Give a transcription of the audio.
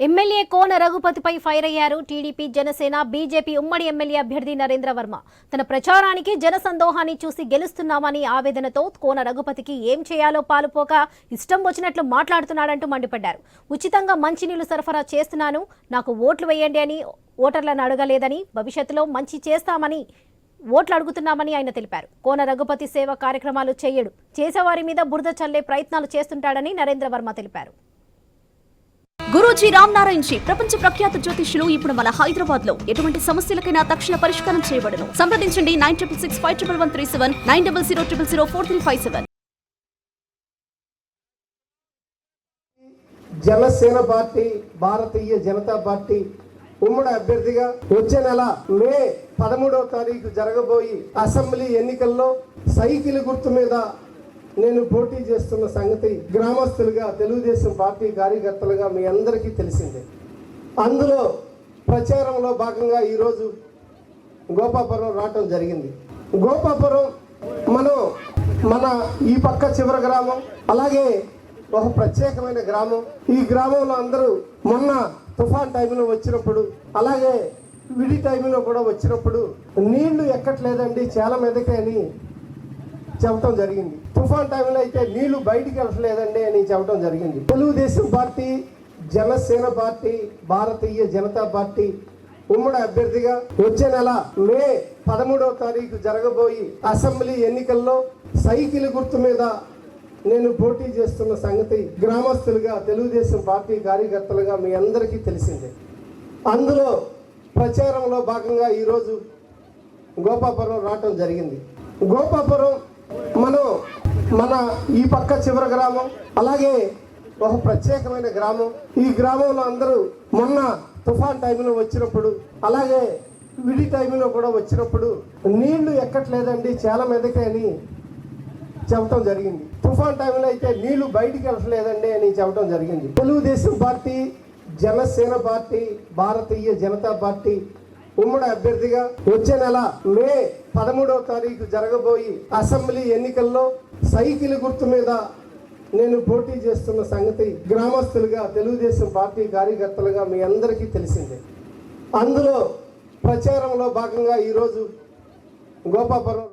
MLA Kona రఘుపతిపై fire అయ్యారు. TDP Janasena BJP ఉమ్మడి ఎమ్మెల్యే అభ్యర్థి నరేంద్ర వర్మ. తన ప్రచారానికి జనసందోహాన్ని చూసి గెలుస్తున్నామని ఆవేదనతో కోన రఘుపతికి ఏం చేయాలో పాలుపోక ఇష్టం వచ్చినట్లు మాట్లాడుతున్నాడంటూ మండిపడ్డారు. ఉచితంగా మంచినీళ్ళు సరఫరా చేస్తున్నాను. నాకు ఓట్లు వేయండి అని ఓటర్లను అడగలేదని భవిష్యత్తులో మంచి చేస్తామని ఓట్లు అడుగుతున్నామని ఆయన తెలిపారు. కోన రఘుపతి సేవ కార్యక్రమాలు చేయడు. చేసేవారి మీద బురద చల్లే ప్రయత్నాలు చేస్తుంటాడని నరేంద్ర వర్మ తెలిపారు. గురూజీ రామ్ నారాయణ్ జీ ప్రపంచ ప్రఖ్యాత జ్యోతిష్యులు ఇప్పుడు మన హైదరాబాద్లో ఎటువంటి సమస్యలకైనా తక్షణ పరిష్కారం చేయబడను. సంప్రదించండి nine triple six five triple one three seven nine double zero triple zero four three five seven. Janasena party Bharatiya Janata party ఉమ్మడి అభ్యర్థిగా వచ్చే నెల మే పదమూడవ తారీఖు జరగబోయి అసెంబ్లీ ఎన్నికల్లో సైకిల్ గుర్తు మీద నేను పోటీ చేస్తున్న సంగతి గ్రామస్తులుగా తెలుగుదేశం పార్టీ కార్యకర్తలుగా మీ అందరికీ తెలిసిందే. అందులో ప్రచారంలో భాగంగా ఈరోజు గోపాపురం రావటం జరిగింది. గోపాపురం మనం మన ఈ పక్క చివరి గ్రామం అలాగే ఒక ప్రత్యేకమైన గ్రామం. ఈ గ్రామంలో అందరూ మొన్న తుఫాన్ టైంలో వచ్చినప్పుడు అలాగే విడి టైంలో కూడా వచ్చినప్పుడు నీళ్ళు ఎక్కట్లేదండి చాలా మీదకే అని చెప్పడం జరిగింది. తుఫాన్ టైంలో అయితే నీళ్ళు బయటికి వెళ్ళలేదండి అని చెప్పడం జరిగింది. Telugu Desam party Janasena party Bharatiya Janata party ఉమ్మడి అభ్యర్థిగా వచ్చే నెల మే పదమూడవ తారీఖు జరగబోయి అసెంబ్లీ ఎన్నికల్లో సైకిల్ గుర్తు మీద నేను పోటీ చేస్తున్న సంగతి గ్రామస్తులుగా తెలుగుదేశం పార్టీ కార్యకర్తలుగా మీ అందరికీ తెలిసిందే. అందులో ప్రచారంలో భాగంగా ఈరోజు గోపాపురం రావటం జరిగింది. గోపాపురం మనం మన ఈ పక్క చివరి గ్రామం అలాగే ఒక ప్రత్యేకమైన గ్రామం. ఈ గ్రామంలో అందరూ మొన్న తుఫాన్ టైంలో వచ్చినప్పుడు అలాగే విడి టైంలో కూడా వచ్చినప్పుడు నీళ్ళు ఎక్కట్లేదండి చాలా మీదకే అని చెప్పడం జరిగింది. తుఫాన్ టైంలో అయితే నీళ్ళు బయటికి వెళ్ళట్లేదండి అని చెప్పడం జరిగింది. Telugu Desam party Janasena party Bharatiya Janata party ఉమ్మడి అభ్యర్థిగా వచ్చే నెల మే పదమూడవ తారీఖు జరగబోయి అసెంబ్లీ ఎన్నికల్లో సైకిల్ గుర్తు మీద నేను పోటీ చేస్తున్న సంగతి గ్రామస్తులుగా తెలుగుదేశం పార్టీ కార్యకర్తలుగా మీ అందరికీ తెలిసిందే. అందులో ప్రచారంలో భాగంగా ఈరోజు గోపాపురం